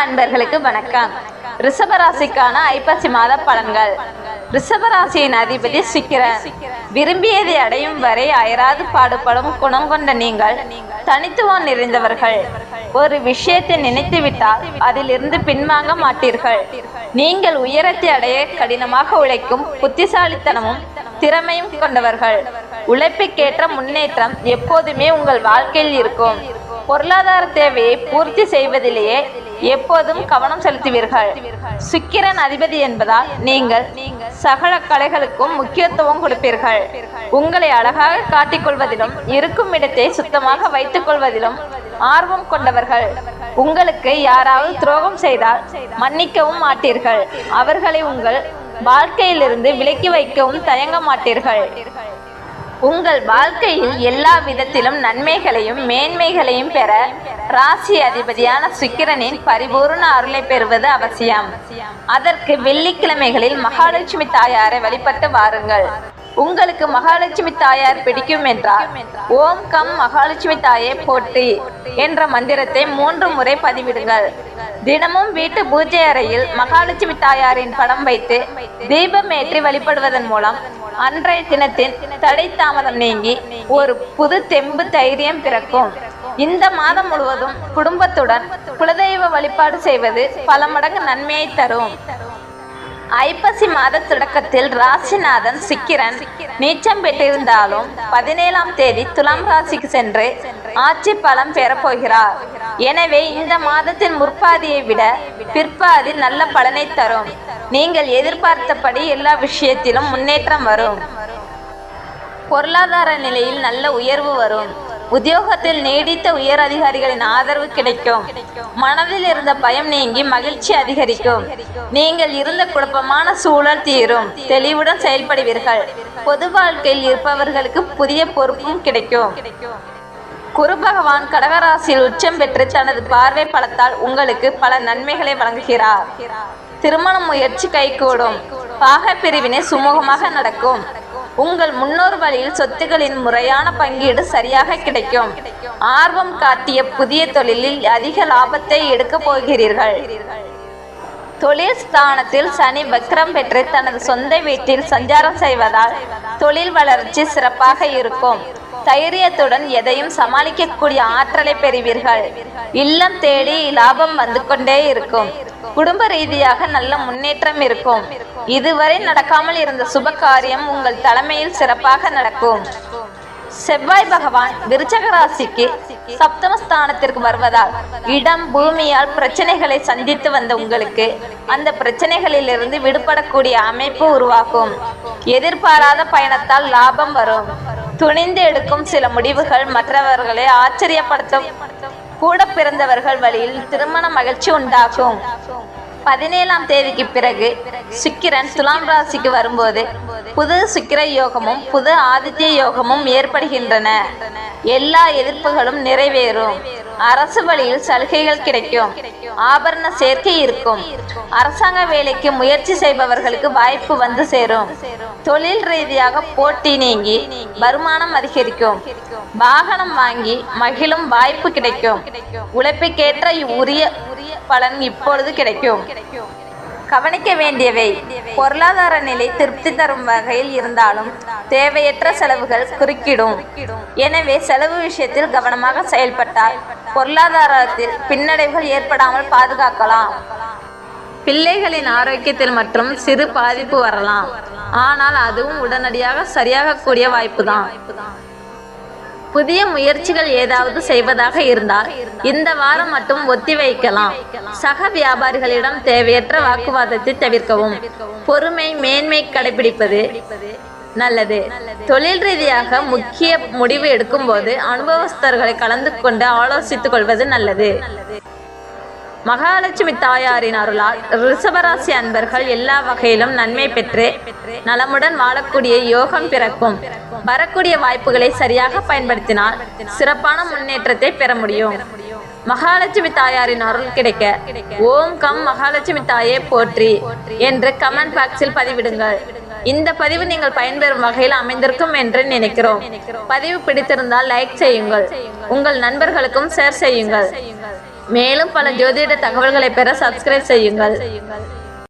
அன்பர்களுக்கு வணக்கம். ரிஷபராசிக்கான ஐப்பசி மாத பலன்கள். ரிஷபராசியின் அதிபதி சிக்கிரன். விரும்பியதை அடையும் வரை அயராது பாடுபடும் குணம் கொண்ட நீங்கள் தனித்துவம் நிறைந்தவர்கள். ஒரு விஷயத்தை நினைத்துவிட்டால் அதிலிருந்து பின்வாங்க மாட்டீர்கள். நீங்கள் உயரத்தை அடைய கடினமாக உழைக்கும் புத்திசாலித்தனமும் திறமையும் கொண்டவர்கள். உழைப்புக்கேற்ற முன்னேற்றம் எப்போதுமே உங்கள் வாழ்க்கையில் இருக்கும். பொருளாதார தேவையை பூர்த்தி செய்வதிலேயே எப்போதும் கவனம் செலுத்துவீர்கள். சுக்கிரன் அதிபதி என்பதால் நீங்கள் சகல கலைகளுக்கும் முக்கியத்துவம் கொடுப்பீர்கள். உங்களை அழகாக காட்டிக்கொள்வதிலும் இருக்கும் இடத்தை சுத்தமாக வைத்துக் கொள்வதிலும் ஆர்வம் கொண்டவர்கள். உங்களுக்கு யாராவது துரோகம் செய்தால் மன்னிக்கவும் மாட்டீர்கள். அவர்களை உங்கள் வாழ்க்கையிலிருந்து விலக்கி வைக்கவும் தயங்க மாட்டீர்கள். உங்கள் வாழ்க்கையில் எல்லா விதத்திலும் நன்மைகளையும் மேன்மைகளையும் பெற ராசி அதிபதியான சுக்கிரனின் பரிபூர்ண அருளை பெறுவது அவசியம். அதற்கு வெள்ளிக்கிழமைகளில் மகாலட்சுமி தாயாரை வழிபட்டு வாருங்கள். உங்களுக்கு மகாலட்சுமி தாயார் பிடிக்கும் என்றால் ஓம் கம் மகாலட்சுமி தாயே போட்டி என்ற மந்திரத்தை மூன்று முறை பதிவிடுங்கள். தினமும் வீட்டு பூஜை அறையில் மகாலட்சுமி தாயாரின் படம் வைத்து தீபம் ஏற்றி வழிபடுவதன் மூலம் அன்றைய தினத்தின் தடை தாமதம் நீங்கி ஒரு புது தெம்பு தைரியம் பிறக்கும். இந்த மாதம் முழுவதும் குடும்பத்துடன் குலதெய்வ வழிபாடு செய்வது பல மடங்கு நன்மையை தரும். ஐப்பசி மாத தொடக்கத்தில் ராசிநாதன் சிக்கிரன் நீச்சம் பெற்றிருந்தாலும் பதினேழாம் தேதி துலாம் ராசிக்கு சென்று ஆட்சி பலம் பெறப்போகிறார் எனவே இந்த மாதத்தின் முற்பாதியை விட பிற்பாதி நல்ல பலனை தரும். நீங்கள் எதிர்பார்த்தபடி எல்லா விஷயத்திலும் முன்னேற்றம் வரும். பொருளாதார நிலையில் நல்ல உயர்வு வரும். உத்தியோகத்தில் நீடித்த உயர் அதிகாரிகளின் ஆதரவு கிடைக்கும். மனதில் இருந்த பயம் நீங்கி மகிழ்ச்சி அதிகரிக்கும். நீங்கள் இருந்த குழப்பமான சூழல் தீரும். தெளிவுடன் செயல்படுவீர்கள். பொது வாழ்க்கையில் இருப்பவர்களுக்கு புதிய பொறுப்பும் கிடைக்கும். குரு பகவான் கடகராசியில் உச்சம் பெற்று தனது பார்வை பலத்தால் உங்களுக்கு பல நன்மைகளை வழங்குகிறார். திருமண முயற்சி கைகூடும். பாக பிரிவினை சுமூகமாக நடக்கும். உங்கள் முன்னோர் வழியில் சொத்துக்களின் முறையான பங்கீடு சரியாக கிடைக்கும். ஆர்வம் காட்டிய புதிய தொழிலில் அதிக லாபத்தை எடுக்கப் போகிறீர்கள். தொழில் ஸ்தானத்தில் சனி வக்ரம் பெற்று தனது சொந்த வீட்டில் சஞ்சாரம் செய்வதால் தொழில் வளர்ச்சி சிறப்பாக இருக்கும். தைரியத்துடன் எதையும் சமாளிக்கக்கூடிய ஆற்றலை பெறுவீர்கள். இல்லம் தேடி லாபம் வந்து கொண்டே இருக்கும். குடும்ப ரீதியாக நல்ல முன்னேற்றம் இருக்கும். இதுவரை நடக்காமல் இருந்த சுப காரியம் உங்கள் தலைமையில் சிறப்பாக நடக்கும். செவ்வாய் பகவான் விருச்சக ராசிக்கு சப்தமஸ்தானத்திற்கு வருவதால் இடம் பூமியால் பிரச்சனைகளை சந்தித்து வந்த உங்களுக்கு அந்த பிரச்சனைகளிலிருந்து விடுபடக்கூடிய அமைப்பு உருவாகும். எதிர்பாராத பயணத்தால் லாபம் வரும். துணிந்து எடுக்கும் சில முடிவுகள் மற்றவர்களை ஆச்சரியப்படுத்தும். கூட பிறந்தவர்கள் வழியில் திருமண மகிழ்ச்சி உண்டாகும். பதினேழாம் தேதிக்கு பிறகு சுக்கிரன் துலாம் ராசிக்கு வரும்போது புது சுக்கிர யோகமும் புது ஆதித்ய யோகமும் ஏற்படுகின்றன. எல்லா எதிர்ப்புகளும் நிறைவேறும். அரசு வழியில் சலுகைகள் கிடைக்கும். ஆபரண சேர்க்கை இருக்கும். அரசாங்க வேலைக்கு முயற்சி செய்பவர்களுக்கு வாய்ப்பு வந்து சேரும். தொழில் ரீதியாக போட்டி நீங்கி வருமானம் அதிகரிக்கும். வாகனம் வாங்கி மகிழும் வாய்ப்பு கிடைக்கும். உழைப்புக்கேற்ற உரிய பலன் இப்பொழுது கிடைக்கும். கவனிக்க வேண்டியவை. பொருளாதார நிலை திருப்தி தரும் வகையில் இருந்தாலும் தேவையற்ற செலவுகள் குறுக்கிடும். எனவே செலவு விஷயத்தில் கவனமாக செயல்பட்டால் பொருளாதாரத்தில் பின்னடைவுகள் ஏற்படாமல் பாதுகாக்கலாம். பிள்ளைகளின் ஆரோக்கியத்தில் மற்றும் சிறு பாதிப்பு வரலாம். ஆனால் அதுவும் உடனடியாக சரியாகக்கூடிய வாய்ப்பு தான் புதிய முயற்சிகள் ஏதாவது செய்வதாக இருந்தால் இந்த வாரம் மட்டும் ஒத்தி வைக்கலாம். சக வியாபாரிகளிடம் தேவையற்ற வாக்குவாதத்தை தவிர்க்கவும். பொறுமை மேன்மை கடைபிடிப்பது நல்லது. தொழில் ரீதியாக முக்கிய முடிவு எடுக்கும்போது அனுபவஸ்தர்களை கலந்து கொண்டு ஆலோசித்துக் கொள்வது நல்லது. மகாலட்சுமி தாயாரின் அருளால் ரிஷபராசி அன்பர்கள் எல்லா வகையிலும் நன்மை பெற்று நலமுடன் வாழக்கூடிய யோகம் பிறக்கும். வரக்கூடிய வாய்ப்புகளை சரியாக பயன்படுத்தினால் சிறப்பான முன்னேற்றத்தை பெற முடியும். மகாலட்சுமி தாயாரின் அருள் கிடைக்க ஓம் கம் மகாலட்சுமி தாயே போற்றி என்று கமெண்ட் பாக்ஸில் பதிவிடுங்கள். இந்த பதிவு நீங்கள் பயன்பெறும் வகையில் அமைந்திருக்கும் என்று நினைக்கிறோம். பதிவு பிடித்திருந்தால் லைக் செய்யுங்கள். உங்கள் நண்பர்களுக்கும் ஷேர் செய்யுங்கள். மேலும் பல ஜோதிட தகவல்களை பெற சப்ஸ்கிரைப் செய்யுங்கள்.